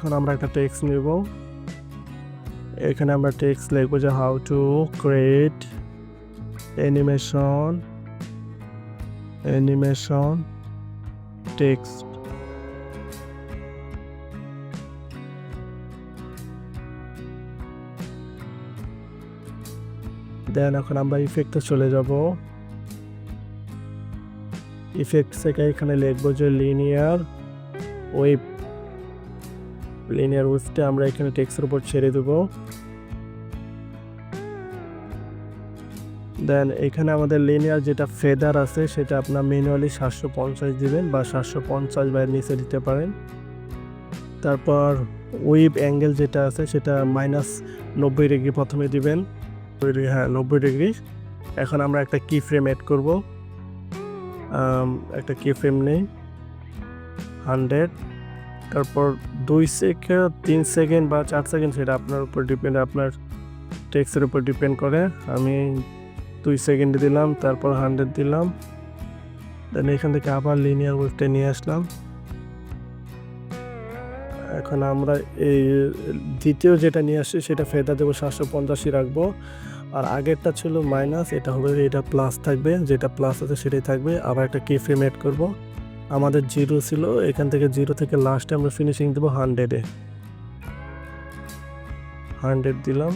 এখন আমরা একটা টেক্সট নেব। এখানে আমরা টেক্সট লিখব যে how to create animation animation text then এখন আমরা ইফেক্টে চলে যাব। ইফেক্ট থেকে এখানে লিখব যে লিনিয়ার ওয়েব লিনিয়ার ওয়েবটা আমরা এখানে টেক্সের উপর ছেড়ে দেবো। দেন এখানে আমাদের লিনিয়ার যেটা ফেদার আছে, সেটা আপনার ম্যানুয়ালি সাতশো পঞ্চাশ দিবেন বা সাতশো পঞ্চাশ বা নিচে দিতে পারেন। তারপর ওয়েব অ্যাঙ্গেল যেটা আছে, সেটা মাইনাস নব্বই ডিগ্রি প্রথমে দিবেন। হ্যাঁ নব্বই ডিগ্রি এখন আমরা একটা কি ফ্রেম অ্যাড করব একটা কি ফ্রেম নেই। হান্ড্রেড তারপর দুই সেকেন্ড তিন সেকেন্ড বা চার সেকেন্ড সেটা আপনার উপর ডিপেন্ড আপনার টেক্সের উপর ডিপেন্ড করে। আমি দুই সেকেন্ড দিলাম, তারপর হান্ড্রেড দিলাম। দেন এখান থেকে আবার লিনিয়ার ওয়েভটা নিয়ে আসলাম। এখন আমরা এই দ্বিতীয় যেটা নিয়ে আসছি, সেটা ফেদা দেবো সাতশো পঞ্চাশি রাখব। আর আগেরটা ছিল মাইনাস এটা হবে, এটা প্লাস থাকবে, যেটা প্লাস আছে সেটাই থাকবে। আবার একটা কি ফ্রেম অ্যাড করব। আমাদের জিরো ছিল এখান থেকে জিরো থেকে লাস্টে আমরা ফিনিশিং দেবো হান্ড্রেডে হান্ড্রেড দিলাম।